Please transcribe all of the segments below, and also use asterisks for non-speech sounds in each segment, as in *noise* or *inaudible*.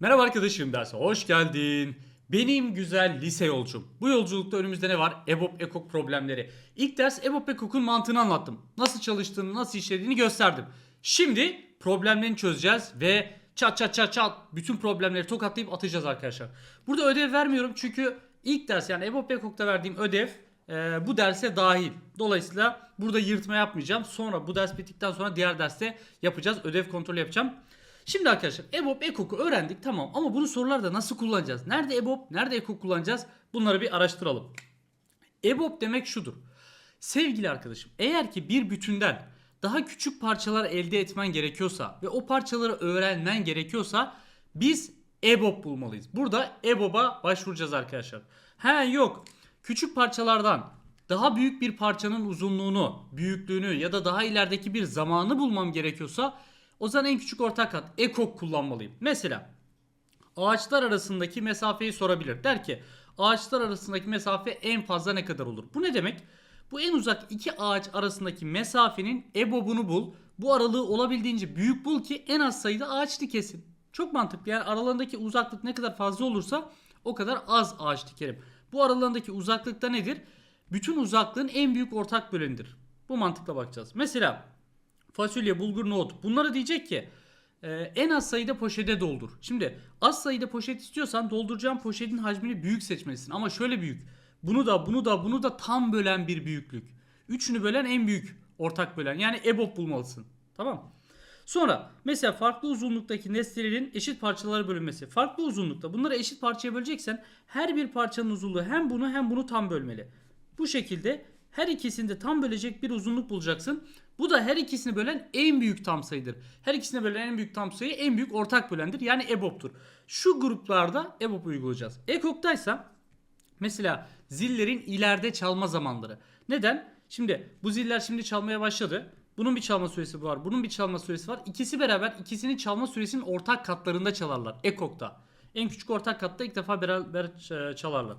Merhaba arkadaşım derse hoş geldin. Benim güzel lise yolcum. Bu yolculukta önümüzde ne var? EBOB ekok problemleri. İlk ders EBOB ekokun mantığını anlattım. Nasıl çalıştığını, nasıl işlediğini gösterdim. Şimdi problemlerini çözeceğiz ve çat çat çat çat bütün problemleri tokatlayıp atacağız arkadaşlar. Burada ödev vermiyorum çünkü ilk ders yani EBOB ekokta verdiğim ödev e, bu derse dahil. Dolayısıyla burada yırtma yapmayacağım. Sonra bu ders bittikten sonra diğer derste yapacağız. Ödev kontrolü yapacağım. Şimdi arkadaşlar EBOB EKOK'u öğrendik tamam ama bunu sorularda nasıl kullanacağız? Nerede EBOB, nerede EKOK kullanacağız? Bunları bir araştıralım. EBOB demek şudur. Sevgili arkadaşım eğer ki bir bütünden daha küçük parçalar elde etmen gerekiyorsa ve o parçaları öğrenmen gerekiyorsa biz EBOB bulmalıyız. Burada EBOB'a başvuracağız arkadaşlar. He yok küçük parçalardan daha büyük bir parçanın uzunluğunu, büyüklüğünü ya da daha ilerideki bir zamanı bulmam gerekiyorsa o zaman en küçük ortak kat ekok kullanmalıyım. Mesela ağaçlar arasındaki mesafeyi sorabilir. Der ki ağaçlar arasındaki mesafe en fazla ne kadar olur? Bu ne demek? Bu en uzak iki ağaç arasındaki mesafenin EBOB'unu bul. Bu aralığı olabildiğince büyük bul ki en az sayıda ağaç dikesin. Çok mantıklı. Yani aralarındaki uzaklık ne kadar fazla olursa o kadar az ağaç dikerim. Bu aralarındaki uzaklıkta nedir? Bütün uzaklığın en büyük ortak bölenidir. Bu mantıkla bakacağız. Mesela fasulye, bulgur, nohut. Bunları diyecek ki e, en az sayıda poşete doldur. Şimdi az sayıda poşet istiyorsan dolduracağın poşetin hacmini büyük seçmelisin. Ama şöyle büyük. Bunu da bunu da bunu da tam bölen bir büyüklük. Üçünü bölen en büyük ortak bölen. Yani EBOB bulmalısın. Tamam Sonra mesela farklı uzunluktaki nesnelerin eşit parçalara bölünmesi. Farklı uzunlukta bunları eşit parçaya böleceksen her bir parçanın uzunluğu hem bunu hem bunu tam bölmeli. Bu şekilde her ikisini de tam bölecek bir uzunluk bulacaksın. Bu da her ikisini bölen en büyük tam sayıdır. Her ikisini bölen en büyük tam sayı en büyük ortak bölendir. Yani EBOB'tur. Şu gruplarda EBOB uygulayacağız. EKOK'taysa mesela zillerin ileride çalma zamanları. Neden? Şimdi bu ziller şimdi çalmaya başladı. Bunun bir çalma süresi var. Bunun bir çalma süresi var. İkisi beraber ikisinin çalma süresinin ortak katlarında çalarlar. EKOK'ta. En küçük ortak katta ilk defa beraber ç- çalarlar.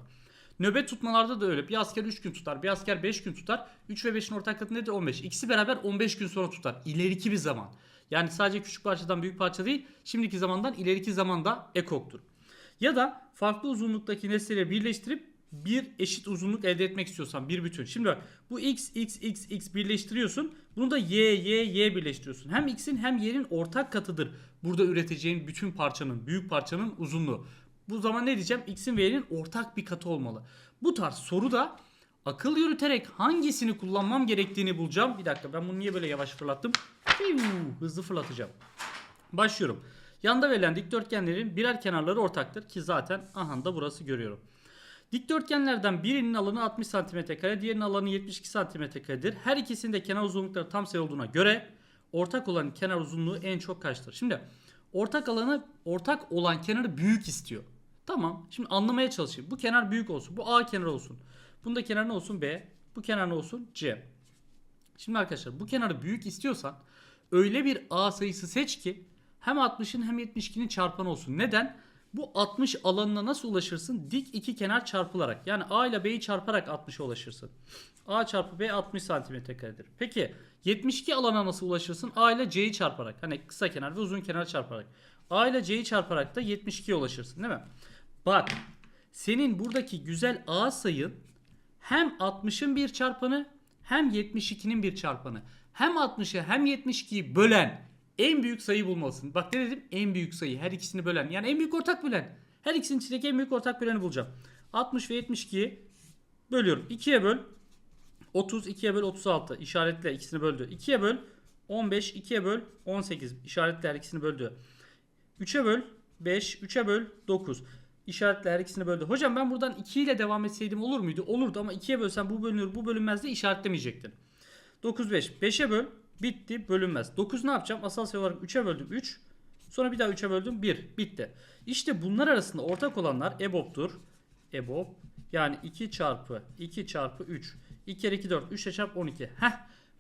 Nöbet tutmalarda da öyle. Bir asker 3 gün tutar. Bir asker 5 gün tutar. 3 ve 5'in ortak katı nedir? 15. İkisi beraber 15 gün sonra tutar. İleriki bir zaman. Yani sadece küçük parçadan büyük parça değil. Şimdiki zamandan ileriki zamanda ekoktur. Ya da farklı uzunluktaki nesneleri birleştirip bir eşit uzunluk elde etmek istiyorsan bir bütün. Şimdi bak bu x x x x birleştiriyorsun. Bunu da y y y birleştiriyorsun. Hem x'in hem y'nin ortak katıdır. Burada üreteceğin bütün parçanın, büyük parçanın uzunluğu. Bu zaman ne diyeceğim? X'in ve y'nin ortak bir katı olmalı. Bu tarz soruda akıl yürüterek hangisini kullanmam gerektiğini bulacağım. Bir dakika ben bunu niye böyle yavaş fırlattım? Hızlı fırlatacağım. Başlıyorum. Yanda verilen dikdörtgenlerin birer kenarları ortaktır ki zaten aha da burası görüyorum. Dikdörtgenlerden birinin alanı 60 cm diğerinin alanı 72 cm'dir. Her ikisinde kenar uzunlukları tam sayı olduğuna göre ortak olan kenar uzunluğu en çok kaçtır? Şimdi ortak alanı ortak olan kenarı büyük istiyor. Tamam. Şimdi anlamaya çalışayım. Bu kenar büyük olsun. Bu A kenarı olsun. Bunda kenar ne olsun? B. Bu kenar ne olsun? C. Şimdi arkadaşlar bu kenarı büyük istiyorsan öyle bir A sayısı seç ki hem 60'ın hem 72'nin çarpanı olsun. Neden? Bu 60 alanına nasıl ulaşırsın? Dik iki kenar çarpılarak. Yani A ile B'yi çarparak 60'a ulaşırsın. A çarpı B 60 santimetre karedir. Peki 72 alana nasıl ulaşırsın? A ile C'yi çarparak. Hani kısa kenar ve uzun kenar çarparak. A ile C'yi çarparak da 72'ye ulaşırsın değil mi? Bak senin buradaki güzel A sayın hem 60'ın bir çarpanı hem 72'nin bir çarpanı. Hem 60'ı hem 72'yi bölen en büyük sayı bulmalısın. Bak ne dedim? En büyük sayı. Her ikisini bölen. Yani en büyük ortak bölen. Her ikisinin içindeki en büyük ortak böleni bulacağım. 60 ve 72'yi bölüyorum. 2'ye böl. 30, 2'ye böl 36. İşaretle ikisini böldü. 2'ye böl 15, 2'ye böl 18. İşaretle her ikisini böldü. 3'e böl 5, 3'e böl 9. İşaretle her ikisini böldü. Hocam ben buradan 2 ile devam etseydim olur muydu? Olurdu ama 2'ye bölsem bu bölünür bu bölünmez diye işaretlemeyecektin. 9, 5. 5'e böl. Bitti. Bölünmez. 9 ne yapacağım? Asal sayı olarak 3'e böldüm. 3. Sonra bir daha 3'e böldüm. 1. Bitti. İşte bunlar arasında ortak olanlar EBOB'tur. EBOB. Yani 2 çarpı 2 çarpı 3. 2 kere 2 4. 3 ile çarp 12. Heh.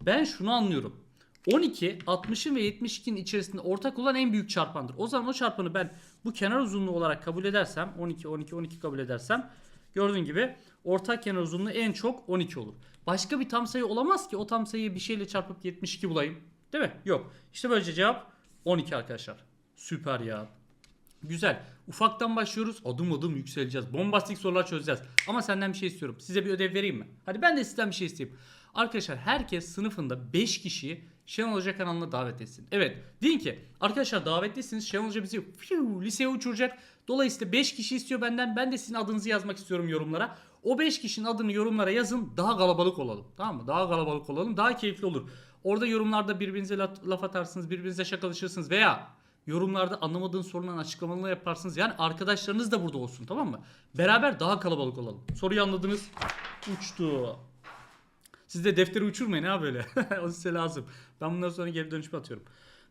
Ben şunu anlıyorum. 12 60'ın ve 72'nin içerisinde ortak olan en büyük çarpandır. O zaman o çarpanı ben bu kenar uzunluğu olarak kabul edersem 12 12 12 kabul edersem gördüğün gibi ortak kenar uzunluğu en çok 12 olur. Başka bir tam sayı olamaz ki o tam sayıyı bir şeyle çarpıp 72 bulayım. Değil mi? Yok. İşte böylece cevap 12 arkadaşlar. Süper ya. Güzel. Ufaktan başlıyoruz. Adım adım yükseleceğiz. Bombastik sorular çözeceğiz. Ama senden bir şey istiyorum. Size bir ödev vereyim mi? Hadi ben de sizden bir şey isteyeyim. Arkadaşlar herkes sınıfında 5 kişiyi Şenol Hoca kanalına davet etsin. Evet. Deyin ki arkadaşlar davetlisiniz. Şenol Hoca bizi fiu, liseye uçuracak. Dolayısıyla 5 kişi istiyor benden. Ben de sizin adınızı yazmak istiyorum yorumlara. O 5 kişinin adını yorumlara yazın. Daha kalabalık olalım. Tamam mı? Daha kalabalık olalım. Daha keyifli olur. Orada yorumlarda birbirinize laf, atarsınız. Birbirinize şakalaşırsınız. Veya yorumlarda anlamadığın sorunların açıklamalarını yaparsınız. Yani arkadaşlarınız da burada olsun tamam mı? Beraber daha kalabalık olalım. Soruyu anladınız. Uçtu. Siz de defteri uçurmayın ha böyle. *laughs* o size lazım. Ben bundan sonra geri dönüşme atıyorum.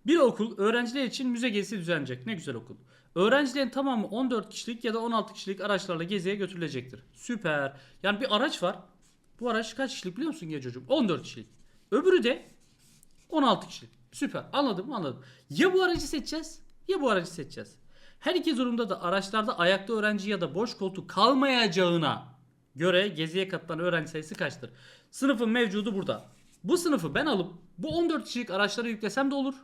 Bir okul öğrenciler için müze gezisi düzenleyecek. Ne güzel okul. Öğrencilerin tamamı 14 kişilik ya da 16 kişilik araçlarla geziye götürülecektir. Süper. Yani bir araç var. Bu araç kaç kişilik biliyor musun genç çocuğum? 14 kişilik. Öbürü de 16 kişilik. Süper. Anladım anladım. Ya bu aracı seçeceğiz ya bu aracı seçeceğiz. Her iki durumda da araçlarda ayakta öğrenci ya da boş koltuk kalmayacağına göre geziye katılan öğrenci sayısı kaçtır? Sınıfın mevcudu burada. Bu sınıfı ben alıp bu 14 kişilik araçlara yüklesem de olur.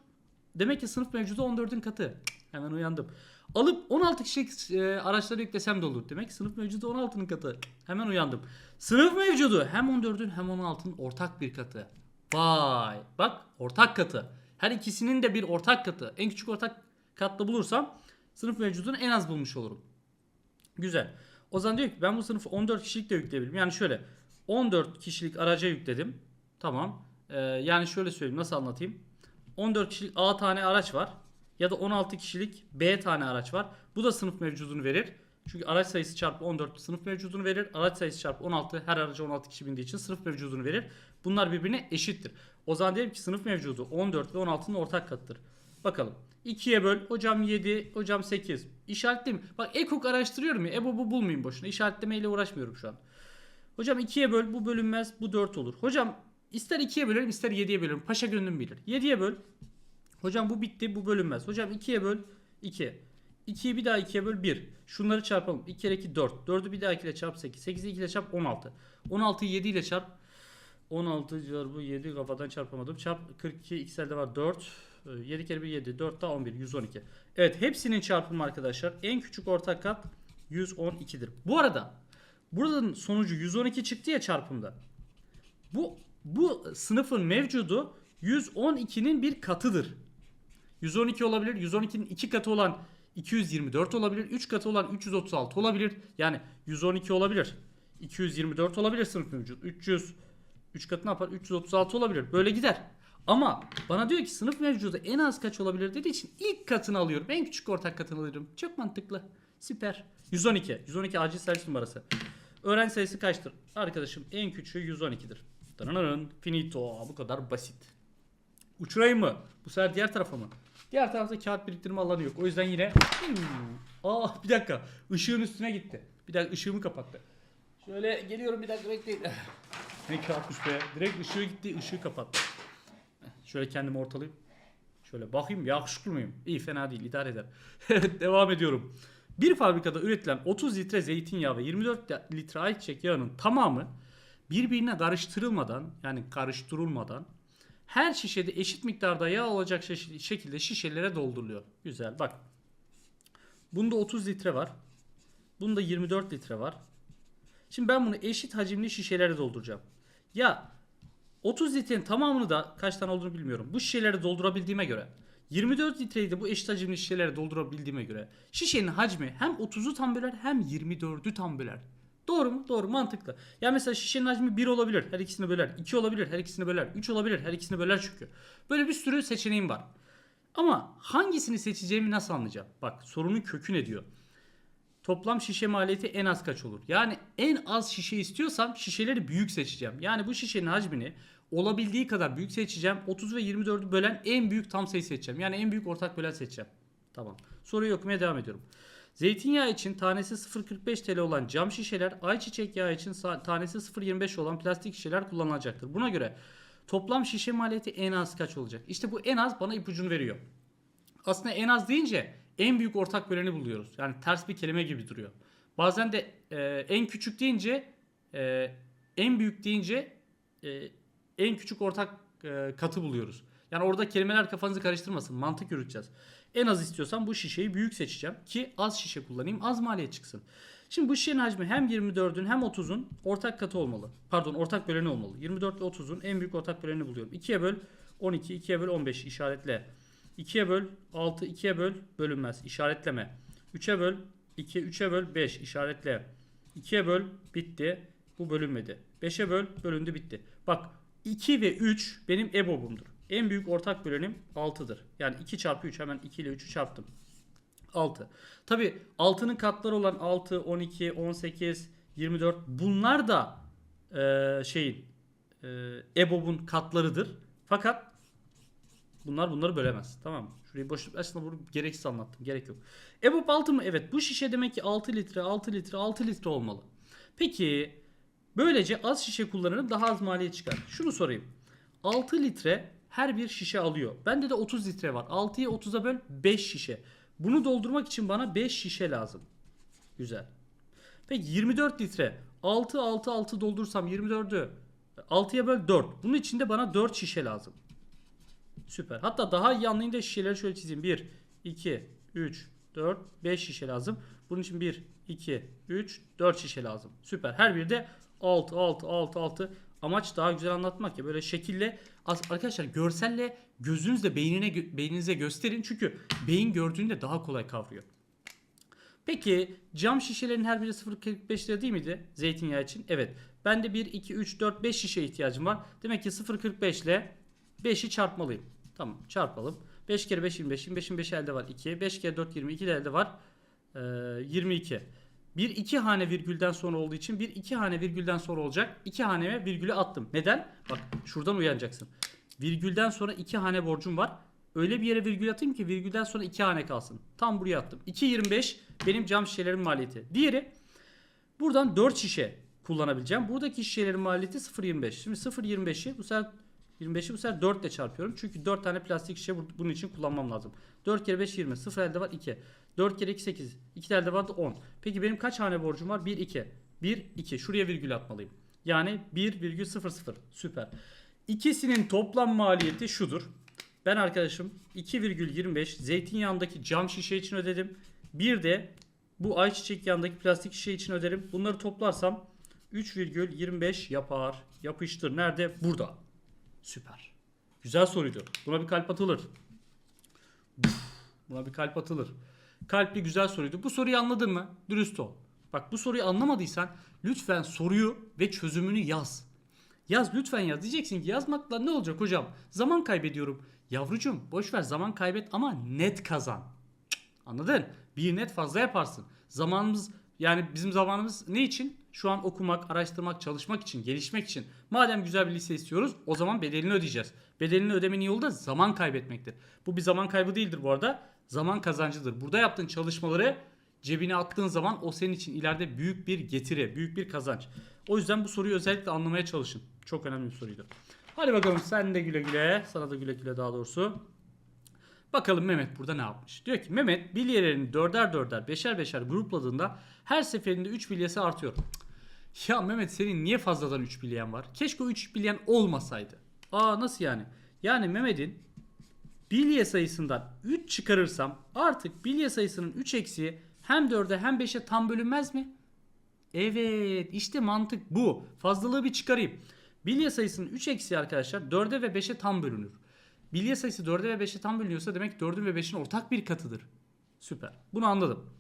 Demek ki sınıf mevcudu 14'ün katı. Hemen uyandım. Alıp 16 kişilik e, araçlara yüklesem de olur. Demek ki sınıf mevcudu 16'nın katı. Hemen uyandım. Sınıf mevcudu hem 14'ün hem 16'nın ortak bir katı. Vay. Bak ortak katı. Her ikisinin de bir ortak katı. En küçük ortak katta bulursam sınıf mevcudunu en az bulmuş olurum. Güzel. O zaman diyor ki ben bu sınıfı 14 kişilik de yükleyebilirim. Yani şöyle 14 kişilik araca yükledim. Tamam. Ee, yani şöyle söyleyeyim nasıl anlatayım. 14 kişilik A tane araç var. Ya da 16 kişilik B tane araç var. Bu da sınıf mevcudunu verir. Çünkü araç sayısı çarpı 14 sınıf mevcudunu verir. Araç sayısı çarpı 16 her araca 16 kişi bindiği için sınıf mevcudunu verir. Bunlar birbirine eşittir. O zaman diyelim ki sınıf mevcudu 14 ve 16'nın ortak katıdır. Bakalım. 2'ye böl. Hocam 7, hocam 8. İşaretleyeyim. Bak ekok araştırıyorum ya. EBOB'u bulmayayım boşuna. İşaretlemeyle uğraşmıyorum şu an. Hocam 2'ye böl. Bu bölünmez. Bu 4 olur. Hocam ister 2'ye bölerim ister 7'ye bölerim. Paşa gönlüm bilir. 7'ye böl. Hocam bu bitti. Bu bölünmez. Hocam 2'ye böl. 2. 2'yi bir daha 2'ye böl 1. Şunları çarpalım. 2 kere 2 4. 4'ü bir daha 2 ile çarp 8. 8'i 2 ile çarp 16. 16'yı 7 ile çarp. 16 çarpı 7 kafadan çarpamadım. Çarp 42 x'lerde var 4. 7 kere 1 7. 4 daha 11 112. Evet hepsinin çarpımı arkadaşlar. En küçük ortak kat 112'dir. Bu arada buradan sonucu 112 çıktı ya çarpımda. Bu bu sınıfın mevcudu 112'nin bir katıdır. 112 olabilir. 112'nin 2 katı olan 224 olabilir. 3 katı olan 336 olabilir. Yani 112 olabilir. 224 olabilir sınıf mevcut. 300 3 katı ne yapar? 336 olabilir. Böyle gider. Ama bana diyor ki sınıf mevcudu en az kaç olabilir dediği için ilk katını alıyorum. En küçük ortak katını alıyorum. Çok mantıklı. Süper. 112. 112 acil servis numarası. Öğrenci sayısı kaçtır? Arkadaşım en küçüğü 112'dir. Dırınırın. Finito. Bu kadar basit. Uçurayım mı? Bu sefer diğer tarafa mı? Diğer tarafta kağıt biriktirme alanı yok. O yüzden yine... Hmm. Aa bir dakika. Işığın üstüne gitti. Bir dakika ışığımı kapattı. Şöyle geliyorum bir dakika bekleyin. *laughs* Ne kağıtmış be. Direkt ışığı gitti ışığı kapattı. Şöyle kendimi ortalayayım. Şöyle bakayım yakışıklı mıyım? İyi fena değil idare eder. *laughs* Devam ediyorum. Bir fabrikada üretilen 30 litre zeytinyağı ve 24 litre ayçiçek yağının tamamı birbirine karıştırılmadan yani karıştırılmadan her şişede eşit miktarda yağ olacak şekilde şişelere dolduruluyor. Güzel bak. Bunda 30 litre var. Bunda 24 litre var. Şimdi ben bunu eşit hacimli şişelere dolduracağım. Ya 30 litrenin tamamını da kaç tane olduğunu bilmiyorum. Bu şişelere doldurabildiğime göre 24 litreyi de bu eşit hacimli şişelere doldurabildiğime göre şişenin hacmi hem 30'u tam böler hem 24'ü tam böler. Doğru mu? Doğru mantıklı. Ya mesela şişenin hacmi 1 olabilir. Her ikisini böler. 2 olabilir. Her ikisini böler. 3 olabilir. Her ikisini böler çünkü. Böyle bir sürü seçeneğim var. Ama hangisini seçeceğimi nasıl anlayacağım? Bak sorunun kökü ne diyor? Toplam şişe maliyeti en az kaç olur? Yani en az şişe istiyorsam şişeleri büyük seçeceğim. Yani bu şişenin hacmini olabildiği kadar büyük seçeceğim. 30 ve 24'ü bölen en büyük tam sayı seçeceğim. Yani en büyük ortak bölen seçeceğim. Tamam. Soruyu okumaya devam ediyorum. Zeytinyağı için tanesi 0.45 TL olan cam şişeler, ayçiçek yağı için tanesi 0.25 olan plastik şişeler kullanılacaktır. Buna göre toplam şişe maliyeti en az kaç olacak? İşte bu en az bana ipucunu veriyor. Aslında en az deyince en büyük ortak böleni buluyoruz. Yani ters bir kelime gibi duruyor. Bazen de e, en küçük deyince e, en büyük deyince e, en küçük ortak e, katı buluyoruz. Yani orada kelimeler kafanızı karıştırmasın. Mantık yürüteceğiz. En az istiyorsam bu şişeyi büyük seçeceğim ki az şişe kullanayım az maliyet çıksın. Şimdi bu şişenin hacmi hem 24'ün hem 30'un ortak katı olmalı. Pardon ortak böleni olmalı. 24 ile 30'un en büyük ortak böleni buluyorum. 2'ye böl 12, 2'ye böl 15 işaretle. 2'ye böl 6, 2'ye böl bölünmez işaretleme. 3'e böl 2, 3'e böl 5 işaretle. 2'ye böl bitti. Bu bölünmedi. 5'e böl bölündü bitti. Bak 2 ve 3 benim EBOB'umdur. En büyük ortak bölenim 6'dır. Yani 2 çarpı 3 hemen 2 ile 3'ü çarptım. 6. Tabi 6'nın katları olan 6, 12, 18, 24 bunlar da eee, şeyin eee EBOB'un katlarıdır. Fakat bunlar bunları bölemez. Tamam mı? Şurayı boş aslında bunu gereksiz anlattım. Gerek yok. EBOB 6 mı? Evet. Bu şişe demek ki 6 litre, 6 litre, 6 litre olmalı. Peki böylece az şişe kullanırım daha az maliyet çıkar. Şunu sorayım. 6 litre her bir şişe alıyor. Bende de 30 litre var. 6'yı 30'a böl 5 şişe. Bunu doldurmak için bana 5 şişe lazım. Güzel. Peki 24 litre. 6 6 6 doldursam 24'ü 6'ya böl 4. Bunun için de bana 4 şişe lazım. Süper. Hatta daha iyi anlayın da şişeleri şöyle çizeyim. 1, 2, 3, 4, 5 şişe lazım. Bunun için 1, 2, 3, 4 şişe lazım. Süper. Her biri de 6, 6, 6, 6. Amaç daha güzel anlatmak ya. Böyle şekille arkadaşlar görselle gözünüzle beynine beyninize gösterin. Çünkü beyin gördüğünde daha kolay kavruyor. Peki cam şişelerin her biri 0.45 lira değil miydi zeytinyağı için? Evet. Bende 1, 2, 3, 4, 5 şişe ihtiyacım var. Demek ki 0.45 ile 5'i çarpmalıyım. Tamam çarpalım. 5 kere 5 25. 25'in 5 elde var 2. 5 kere 4 22 de elde var. Ee, 22. Bir iki hane virgülden sonra olduğu için bir iki hane virgülden sonra olacak. İki haneme virgülü attım. Neden? Bak şuradan uyanacaksın. Virgülden sonra iki hane borcum var. Öyle bir yere virgül atayım ki virgülden sonra iki hane kalsın. Tam buraya attım. 2.25 benim cam şişelerin maliyeti. Diğeri buradan 4 şişe kullanabileceğim. Buradaki şişelerin maliyeti 0.25. Şimdi 0.25'i bu sefer 25'i bu sefer 4 ile çarpıyorum. Çünkü 4 tane plastik şişe bu- bunun için kullanmam lazım. 4 kere 5 20. 0 elde var 2. 4 kere 2 8. 2 de elde vardı 10. Peki benim kaç hane borcum var? 1 2. 1 2. Şuraya virgül atmalıyım. Yani 1,00. Süper. İkisinin toplam maliyeti şudur. Ben arkadaşım 2,25 zeytinyağındaki cam şişe için ödedim. Bir de bu ayçiçek yağındaki plastik şişe için öderim. Bunları toplarsam 3,25 yapar. Yapıştır. Nerede? Burada. Süper. Güzel soruydu. Buna bir kalp atılır. Buna bir kalp atılır. Kalpli güzel soruydu. Bu soruyu anladın mı? Dürüst ol. Bak bu soruyu anlamadıysan lütfen soruyu ve çözümünü yaz. Yaz lütfen yaz. Diyeceksin ki yazmakla ne olacak hocam? Zaman kaybediyorum. Yavrucuğum boş ver zaman kaybet ama net kazan. Cık, Anladın? Bir net fazla yaparsın. Zamanımız yani bizim zamanımız ne için? Şu an okumak, araştırmak, çalışmak için, gelişmek için. Madem güzel bir lise istiyoruz o zaman bedelini ödeyeceğiz. Bedelini ödemenin yolu da zaman kaybetmektir. Bu bir zaman kaybı değildir bu arada. Zaman kazancıdır. Burada yaptığın çalışmaları cebine attığın zaman o senin için ileride büyük bir getiri, büyük bir kazanç. O yüzden bu soruyu özellikle anlamaya çalışın. Çok önemli bir soruydu. Hadi bakalım sen de güle güle. Sana da güle güle daha doğrusu. Bakalım Mehmet burada ne yapmış? Diyor ki Mehmet bilyelerini dörder dörder beşer beşer grupladığında her seferinde 3 bilyesi artıyor. Ya Mehmet senin niye fazladan 3 bilyen var? Keşke o 3 bilyen olmasaydı. Aa nasıl yani? Yani Mehmet'in bilye sayısından 3 çıkarırsam artık bilye sayısının 3 eksiği hem 4'e hem 5'e tam bölünmez mi? Evet işte mantık bu. Fazlalığı bir çıkarayım. Bilye sayısının 3 eksiği arkadaşlar 4'e ve 5'e tam bölünür. Bilye sayısı 4'e ve 5'e tam bölünüyorsa demek ki 4'ün ve 5'in ortak bir katıdır. Süper. Bunu anladım.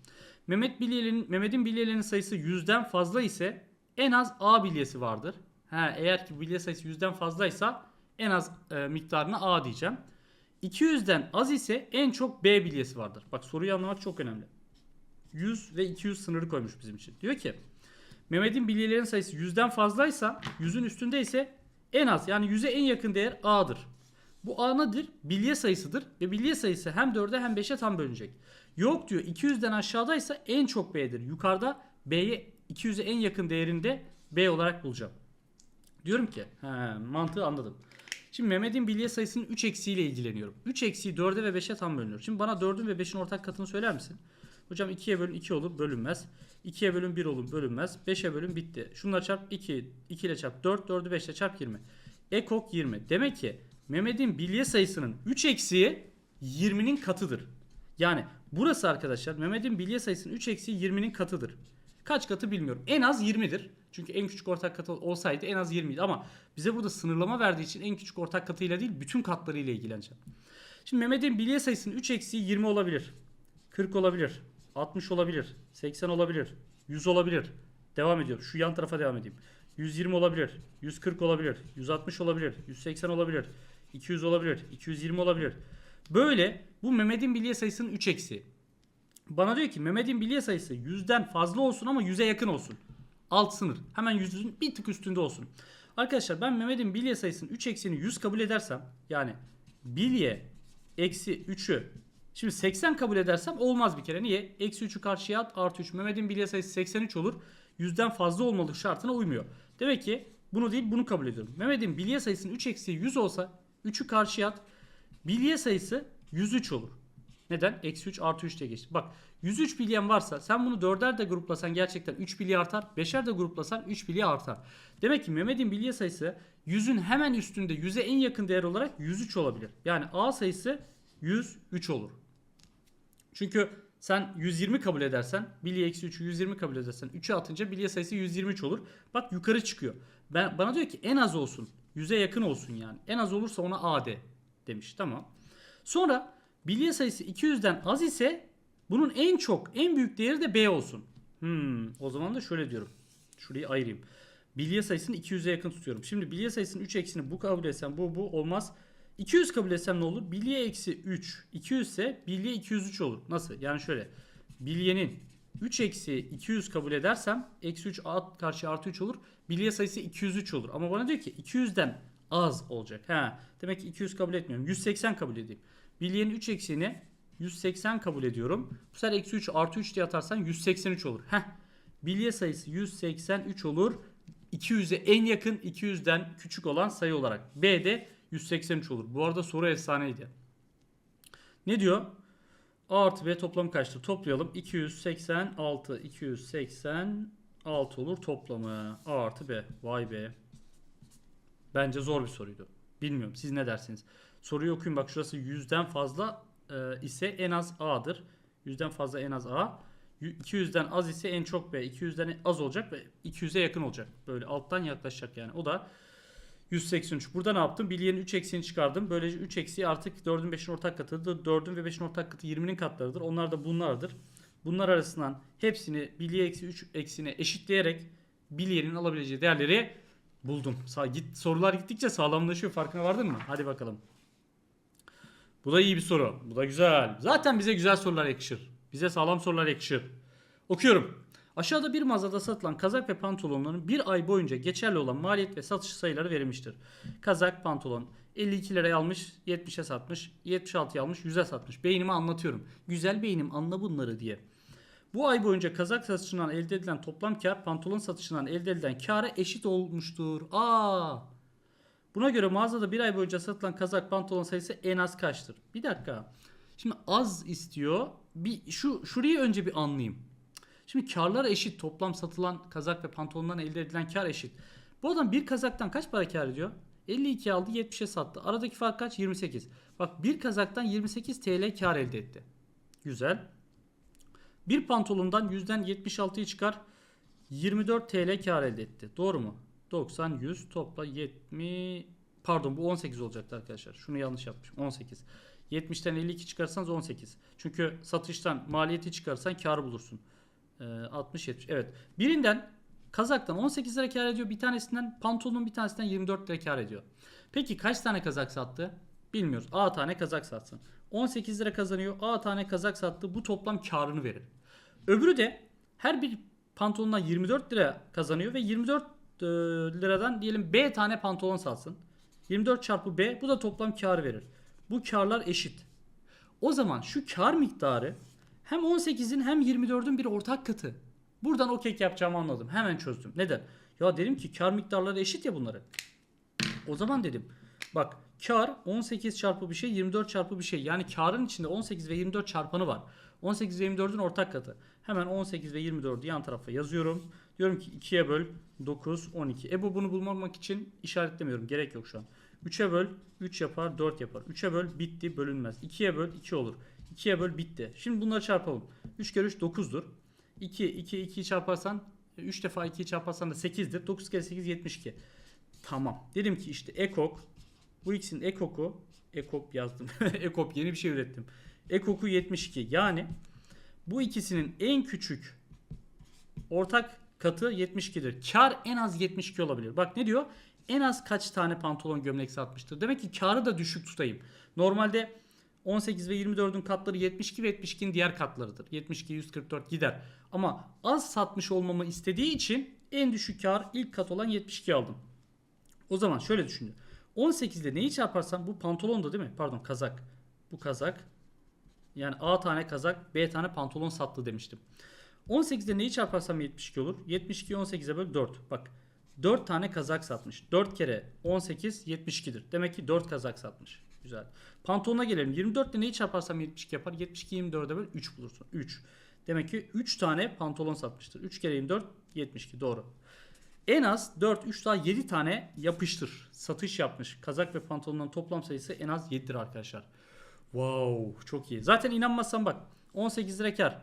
Mehmet bilyelerin, Mehmet'in bilyelerinin sayısı 100'den fazla ise en az A bilyesi vardır. Ha, eğer ki bilye sayısı 100'den fazlaysa en az e, miktarına A diyeceğim. 200'den az ise en çok B bilyesi vardır. Bak soruyu anlamak çok önemli. 100 ve 200 sınırı koymuş bizim için. Diyor ki Mehmet'in bilyelerin sayısı 100'den fazlaysa 100'ün üstünde ise en az yani 100'e en yakın değer A'dır. Bu A nedir? Bilye sayısıdır ve bilye sayısı hem 4'e hem 5'e tam bölünecek. Yok diyor 200'den aşağıdaysa en çok B'dir. Yukarıda B'ye 200'e en yakın değerinde B olarak bulacağım. Diyorum ki he, mantığı anladım. Şimdi Mehmet'in bilye sayısının 3 eksiğiyle ilgileniyorum. 3 eksiği 4'e ve 5'e tam bölünüyor. Şimdi bana 4'ün ve 5'in ortak katını söyler misin? Hocam 2'ye bölün 2 olur bölünmez. 2'ye bölün 1 olur bölünmez. 5'e bölün bitti. Şunla çarp 2. 2 ile çarp 4. 4'ü 5 ile çarp 20. Ekok 20. Demek ki Mehmet'in bilye sayısının 3 eksiği 20'nin katıdır. Yani burası arkadaşlar Mehmet'in bilye sayısının 3 eksi 20'nin katıdır. Kaç katı bilmiyorum. En az 20'dir. Çünkü en küçük ortak katı olsaydı en az 20'ydi ama bize burada sınırlama verdiği için en küçük ortak katıyla değil bütün katlarıyla ilgileneceğim. Şimdi Mehmet'in bilye sayısının 3 eksi 20 olabilir. 40 olabilir. 60 olabilir. 80 olabilir. 100 olabilir. Devam ediyorum. Şu yan tarafa devam edeyim. 120 olabilir. 140 olabilir. 160 olabilir. 180 olabilir. 200 olabilir. 220 olabilir. Böyle bu Mehmet'in bilye sayısının 3 eksi. Bana diyor ki Mehmet'in bilye sayısı 100'den fazla olsun ama 100'e yakın olsun. Alt sınır. Hemen 100'ün bir tık üstünde olsun. Arkadaşlar ben Mehmet'in bilye sayısının 3 eksiğini 100 kabul edersem yani bilye eksi 3'ü şimdi 80 kabul edersem olmaz bir kere. Niye? Eksi 3'ü karşıya at artı 3. Mehmet'in bilye sayısı 83 olur. 100'den fazla olmalı şartına uymuyor. Demek ki bunu değil bunu kabul ediyorum. Mehmet'in bilye sayısının 3 eksiği 100 olsa 3'ü karşıya at. Bilye sayısı 103 olur. Neden? Eksi 3 artı 3 diye geçti. Bak 103 bilyen varsa sen bunu 4'er de gruplasan gerçekten 3 bilye artar. 5'er de gruplasan 3 bilye artar. Demek ki Mehmet'in bilye sayısı 100'ün hemen üstünde 100'e en yakın değer olarak 103 olabilir. Yani A sayısı 103 olur. Çünkü sen 120 kabul edersen bilye eksi 3'ü 120 kabul edersen 3'e atınca bilye sayısı 123 olur. Bak yukarı çıkıyor. Ben, bana diyor ki en az olsun. 100'e yakın olsun yani. En az olursa ona A de demiş. Tamam. Sonra bilye sayısı 200'den az ise bunun en çok en büyük değeri de B olsun. Hmm, o zaman da şöyle diyorum. Şurayı ayırayım. Bilye sayısını 200'e yakın tutuyorum. Şimdi bilye sayısının 3 eksini bu kabul etsem bu bu olmaz. 200 kabul etsem ne olur? Bilye eksi 3. 200 ise bilye 203 olur. Nasıl? Yani şöyle. Bilyenin 3 eksi 200 kabul edersem eksi 3 alt karşı artı 3 olur. Bilye sayısı 203 olur. Ama bana diyor ki 200'den az olacak. Ha, demek ki 200 kabul etmiyorum. 180 kabul edeyim. Bilyenin 3 eksiğini 180 kabul ediyorum. Bu sefer eksi 3 artı 3 diye atarsan 183 olur. Heh. Bilye sayısı 183 olur. 200'e en yakın 200'den küçük olan sayı olarak. B de 183 olur. Bu arada soru efsaneydi. Ne diyor? A artı B toplamı kaçtır? Toplayalım. 286, 286 olur toplamı. A artı B. Vay be. Bence zor bir soruydu. Bilmiyorum. Siz ne dersiniz? Soruyu okuyun. Bak şurası 100'den fazla e, ise en az A'dır. 100'den fazla en az A. 200'den az ise en çok B. 200'den az olacak ve 200'e yakın olacak. Böyle alttan yaklaşacak yani. O da 183. Burada ne yaptım? Bilyenin 3 eksiğini çıkardım. Böylece 3 eksiği artık 4'ün 5'in ortak katıdır. 4'ün ve 5'in ortak katı 20'nin katlarıdır. Onlar da bunlardır. Bunlar arasından hepsini bilye eksi 3 eksiğine eşitleyerek bilyenin alabileceği değerleri buldum. Sa git sorular gittikçe sağlamlaşıyor. Farkına vardın mı? Hadi bakalım. Bu da iyi bir soru. Bu da güzel. Zaten bize güzel sorular yakışır. Bize sağlam sorular yakışır. Okuyorum. Aşağıda bir mağazada satılan kazak ve pantolonların bir ay boyunca geçerli olan maliyet ve satış sayıları verilmiştir. Kazak, pantolon 52 liraya almış, 70'e satmış, 76'ya almış, 100'e satmış. Beynime anlatıyorum. Güzel beynim anla bunları diye. Bu ay boyunca kazak satışından elde edilen toplam kar pantolon satışından elde edilen kâra eşit olmuştur. Aa! Buna göre mağazada bir ay boyunca satılan kazak pantolon sayısı en az kaçtır? Bir dakika. Şimdi az istiyor. Bir şu şurayı önce bir anlayayım. Şimdi karlar eşit. Toplam satılan kazak ve pantolondan elde edilen kar eşit. Bu adam bir kazaktan kaç para kar ediyor? 52 aldı 70'e sattı. Aradaki fark kaç? 28. Bak bir kazaktan 28 TL kar elde etti. Güzel. Bir pantolondan 100'den 76'yı çıkar. 24 TL kar elde etti. Doğru mu? 90 100 topla 70 pardon bu 18 olacaktı arkadaşlar. Şunu yanlış yapmışım. 18. 70'ten 52 çıkarsanız 18. Çünkü satıştan maliyeti çıkarsan kar bulursun. Ee, 60 70. Evet. Birinden kazaktan 18 lira kar ediyor. Bir tanesinden pantolonun bir tanesinden 24 lira kar ediyor. Peki kaç tane kazak sattı? Bilmiyoruz. A tane kazak satsın. 18 lira kazanıyor. A tane kazak sattı. Bu toplam karını verir. Öbürü de her bir pantolondan 24 lira kazanıyor ve 24 e, liradan diyelim B tane pantolon satsın. 24 çarpı B bu da toplam kar verir. Bu karlar eşit. O zaman şu kar miktarı hem 18'in hem 24'ün bir ortak katı. Buradan o kek yapacağımı anladım. Hemen çözdüm. Neden? Ya dedim ki kar miktarları eşit ya bunları. O zaman dedim bak kar 18 çarpı bir şey 24 çarpı bir şey. Yani karın içinde 18 ve 24 çarpanı var. 18 ve 24'ün ortak katı. Hemen 18 ve 24'ü yan tarafa yazıyorum. Diyorum ki 2'ye böl 9 12. E bu bunu bulmamak için işaretlemiyorum. Gerek yok şu an. 3'e böl 3 yapar 4 yapar. 3'e böl bitti bölünmez. 2'ye böl 2 olur. 2'ye böl bitti. Şimdi bunları çarpalım. 3 kere 3 9'dur. 2 2 2'yi çarparsan 3 defa 2'yi çarparsan da 8'dir. 9 kere 8 72. Tamam. Dedim ki işte ekok bu ikisinin ekoku ekop yazdım. *laughs* ekop yeni bir şey ürettim. Ekoku 72. Yani bu ikisinin en küçük ortak katı 72'dir. Kar en az 72 olabilir. Bak ne diyor? En az kaç tane pantolon gömlek satmıştır. Demek ki karı da düşük tutayım. Normalde 18 ve 24'ün katları 72 ve 72'nin diğer katlarıdır. 72 144 gider. Ama az satmış olmamı istediği için en düşük kar ilk kat olan 72 aldım. O zaman şöyle düşünün. 18'de neyi çarparsam bu pantolon da değil mi? Pardon kazak. Bu kazak. Yani A tane kazak B tane pantolon sattı demiştim. 18'de neyi çarparsam 72 olur? 72'yi 18'e böl 4. Bak 4 tane kazak satmış. 4 kere 18 72'dir. Demek ki 4 kazak satmış. Güzel. Pantolona gelelim. 24 ile neyi çarparsam 72 yapar? 72 24'e böl 3 bulursun. 3. Demek ki 3 tane pantolon satmıştır. 3 kere 24 72 doğru. En az 4 3 daha 7 tane yapıştır. Satış yapmış. Kazak ve pantolonların toplam sayısı en az 7'dir arkadaşlar. Wow çok iyi. Zaten inanmazsan bak 18 lira kar.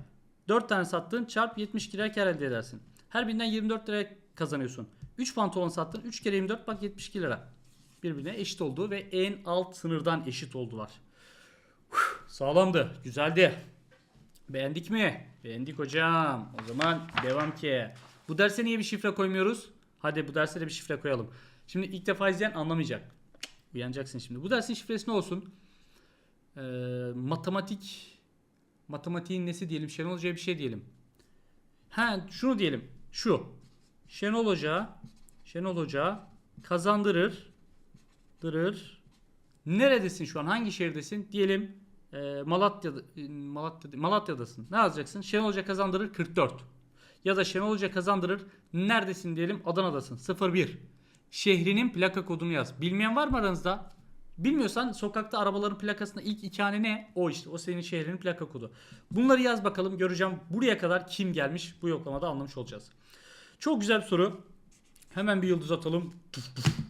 4 tane sattın çarp 72 lira kar elde edersin. Her birinden 24 lira kazanıyorsun. 3 pantolon sattın 3 kere 24 bak 72 lira. Birbirine eşit oldu ve en alt sınırdan eşit oldular. Huh, sağlamdı. Güzeldi. Beğendik mi? Beğendik hocam. O zaman devam ki. Bu derse niye bir şifre koymuyoruz? Hadi bu derse de bir şifre koyalım. Şimdi ilk defa izleyen anlamayacak. Uyanacaksın şimdi. Bu dersin şifresi ne olsun? Ee, matematik matematiğin nesi diyelim? Şenol Hoca'ya bir şey diyelim. Ha şunu diyelim. Şu. Şenol Hoca Şenol Hoca kazandırır dırır. Neredesin şu an? Hangi şehirdesin? Diyelim e, Malatya'da e, Malatya, Malatya'dasın. Ne yazacaksın? Şenol Hoca kazandırır 44. Ya da Şenol Hoca kazandırır. Neredesin diyelim? Adana'dasın. 01. Şehrinin plaka kodunu yaz. Bilmeyen var mı aranızda? Bilmiyorsan sokakta arabaların plakasında ilk iki hane ne? O işte. O senin şehrinin plaka kodu. Bunları yaz bakalım. Göreceğim buraya kadar kim gelmiş. Bu yoklamada anlamış olacağız. Çok güzel bir soru. Hemen bir yıldız atalım.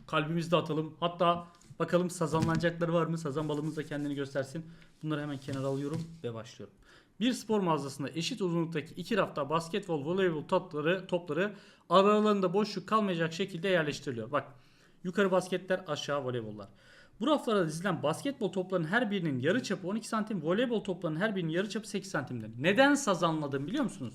Kalbimizde atalım. Hatta bakalım sazanlanacakları var mı? Sazan balımız da kendini göstersin. Bunları hemen kenara alıyorum ve başlıyorum. Bir spor mağazasında eşit uzunluktaki iki rafta basketbol, voleybol topları, topları aralarında boşluk kalmayacak şekilde yerleştiriliyor. Bak yukarı basketler aşağı voleybollar. Bu raflara dizilen basketbol toplarının her birinin yarıçapı 12 santim, voleybol toplarının her birinin yarıçapı 8 santimdir. Neden sazanladım biliyor musunuz?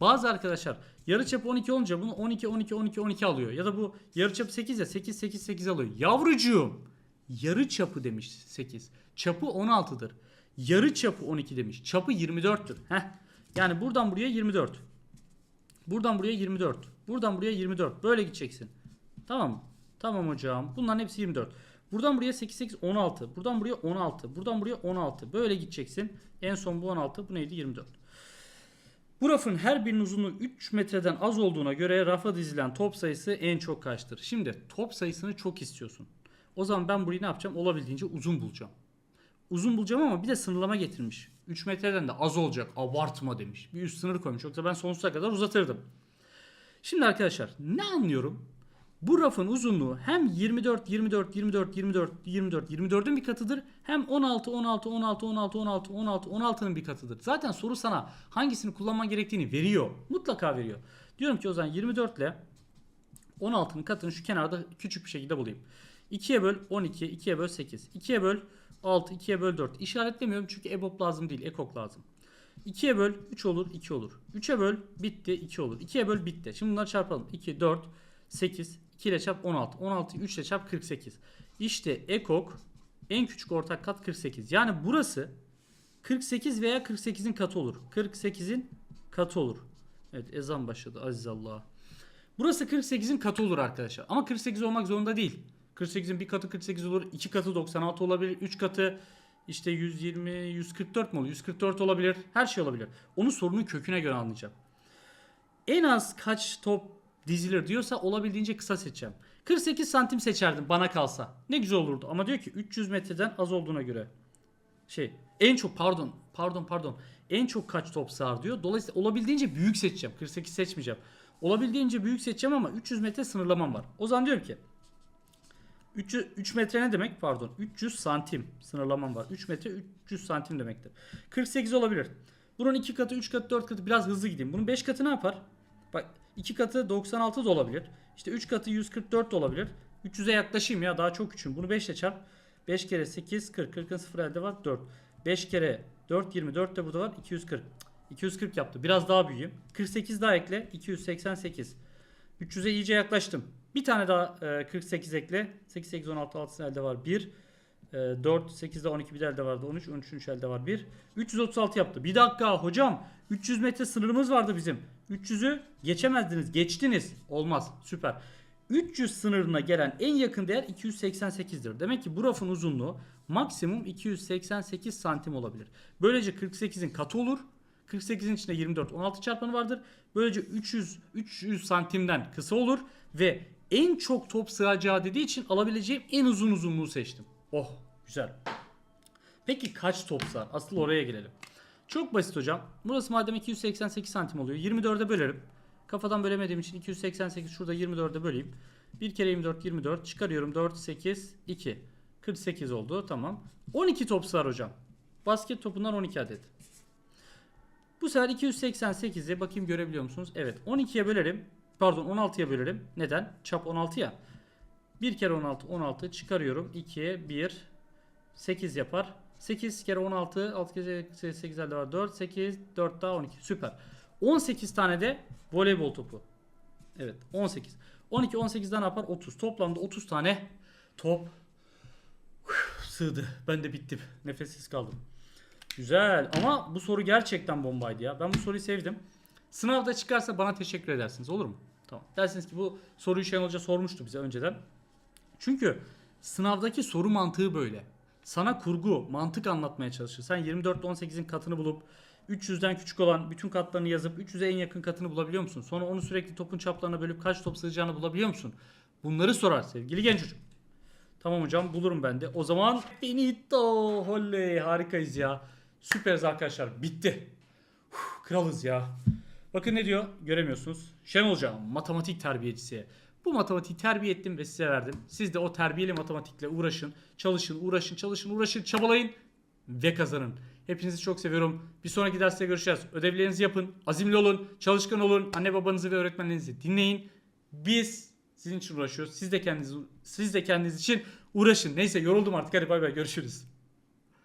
Bazı arkadaşlar yarıçapı 12 olunca bunu 12 12 12 12 alıyor. Ya da bu yarıçapı 8 ya 8 8 8 alıyor. Yavrucuğum yarıçapı demiş 8. Çapı 16'dır. Yarı çapı 12 demiş. Çapı 24'tür. Heh. Yani buradan buraya 24. Buradan buraya 24. Buradan buraya 24. Böyle gideceksin. Tamam? Tamam hocam. Bunların hepsi 24. Buradan buraya 8 8 16. Buradan buraya 16. Buradan buraya 16. Böyle gideceksin. En son bu 16. Bu neydi? 24. Bu rafın her birinin uzunluğu 3 metreden az olduğuna göre rafa dizilen top sayısı en çok kaçtır? Şimdi top sayısını çok istiyorsun. O zaman ben burayı ne yapacağım? Olabildiğince uzun bulacağım. Uzun bulacağım ama bir de sınırlama getirmiş. 3 metreden de az olacak. Abartma demiş. Bir üst sınır koymuş. Yoksa ben sonsuza kadar uzatırdım. Şimdi arkadaşlar ne anlıyorum? Bu rafın uzunluğu hem 24, 24, 24, 24, 24, 24'ün bir katıdır. Hem 16, 16, 16, 16, 16, 16, 16'nın bir katıdır. Zaten soru sana hangisini kullanman gerektiğini veriyor. Mutlaka veriyor. Diyorum ki o zaman 24 ile 16'nın katını şu kenarda küçük bir şekilde bulayım. 2'ye böl 12, 2'ye böl 8. 2'ye böl 6, 2'ye böl 4. İşaretlemiyorum çünkü EBOB lazım değil, ekok lazım. 2'ye böl 3 olur, 2 olur. 3'e böl bitti, 2 olur. 2'ye böl bitti. Şimdi bunları çarpalım. 2, 4, 8, 2 ile çarp 16. 16'yı 3 ile çarp 48. İşte ekok en küçük ortak kat 48. Yani burası 48 veya 48'in katı olur. 48'in katı olur. Evet ezan başladı aziz Allah. Burası 48'in katı olur arkadaşlar. Ama 48 olmak zorunda değil. 48'in bir katı 48 olur. 2 katı 96 olabilir. 3 katı işte 120, 144 mi olur? 144 olabilir. Her şey olabilir. Onu sorunun köküne göre anlayacağım. En az kaç top dizilir diyorsa olabildiğince kısa seçeceğim. 48 santim seçerdim bana kalsa. Ne güzel olurdu. Ama diyor ki 300 metreden az olduğuna göre. Şey en çok pardon pardon pardon en çok kaç top sığar diyor. Dolayısıyla olabildiğince büyük seçeceğim. 48 seçmeyeceğim. Olabildiğince büyük seçeceğim ama 300 metre sınırlamam var. O zaman diyorum ki 300, 3 metre ne demek? Pardon. 300 santim sınırlamam var. 3 metre 300 santim demektir. 48 olabilir. Bunun 2 katı, 3 katı, 4 katı biraz hızlı gideyim. Bunun 5 katı ne yapar? Bak 2 katı 96 da olabilir. İşte 3 katı 144 de olabilir. 300'e yaklaşayım ya daha çok küçüğüm. Bunu 5 ile çarp. 5 kere 8 40. 40'ın 0 elde var 4. 5 kere 4 24 de burada var 240. Cık, 240 yaptı. Biraz daha büyüyeyim. 48 daha ekle 288. 300'e iyice yaklaştım. Bir tane daha e, 48 ekle. 8 8 16 6 elde var 1. E, 4 8'de 12 bir de elde vardı 13 13 13 elde var 1. 336 yaptı. Bir dakika hocam 300 metre sınırımız vardı bizim. 300'ü geçemezdiniz. Geçtiniz. Olmaz. Süper. 300 sınırına gelen en yakın değer 288'dir. Demek ki bu rafın uzunluğu maksimum 288 santim olabilir. Böylece 48'in katı olur. 48'in içinde 24 16 çarpanı vardır. Böylece 300 300 santimden kısa olur ve en çok top sığacağı dediği için alabileceğim en uzun uzunluğu seçtim. Oh güzel. Peki kaç top sığar? Asıl oraya gelelim. Çok basit hocam. Burası madem 288 santim oluyor. 24'e bölerim. Kafadan bölemediğim için 288 şurada 24'e böleyim. 1 kere 24 24 çıkarıyorum 4 8 2 48 oldu tamam. 12 top sığar hocam. Basket topundan 12 adet. Bu sefer 288'i bakayım görebiliyor musunuz? Evet 12'ye bölerim. Pardon 16'ya bölerim. Neden? Çap 16 ya. 1 kere 16 16 çıkarıyorum. 2'ye 1 8 yapar. 8 kere 16 6 kere 8 elde var 4 8 4 daha 12 süper. 18 tane de voleybol topu. Evet 18. 12 18'den ne yapar? 30. Toplamda 30 tane top sığdı. Ben de bittim. Nefessiz kaldım. Güzel ama bu soru gerçekten bombaydı ya. Ben bu soruyu sevdim. Sınavda çıkarsa bana teşekkür edersiniz olur mu? Tamam. Dersiniz ki bu soruyu Şenol Hoca sormuştu bize önceden. Çünkü sınavdaki soru mantığı böyle. Sana kurgu, mantık anlatmaya çalışır. Sen 24 ile 18'in katını bulup 300'den küçük olan bütün katlarını yazıp 300'e en yakın katını bulabiliyor musun? Sonra onu sürekli topun çaplarına bölüp kaç top sığacağını bulabiliyor musun? Bunları sorar sevgili genç çocuk. Tamam hocam bulurum ben de. O zaman finito. Holley harikayız ya. Süperiz arkadaşlar. Bitti. Uf, kralız ya. Bakın ne diyor göremiyorsunuz. Şenol Hocam matematik terbiyecisi. Bu matematiği terbiye ettim ve size verdim. Siz de o terbiyeli matematikle uğraşın. Çalışın, uğraşın, çalışın, uğraşın, çabalayın ve kazanın. Hepinizi çok seviyorum. Bir sonraki derste görüşeceğiz. Ödevlerinizi yapın. Azimli olun. Çalışkan olun. Anne babanızı ve öğretmenlerinizi dinleyin. Biz sizin için uğraşıyoruz. Siz de kendiniz siz de kendiniz için uğraşın. Neyse yoruldum artık. Hadi bay bay görüşürüz.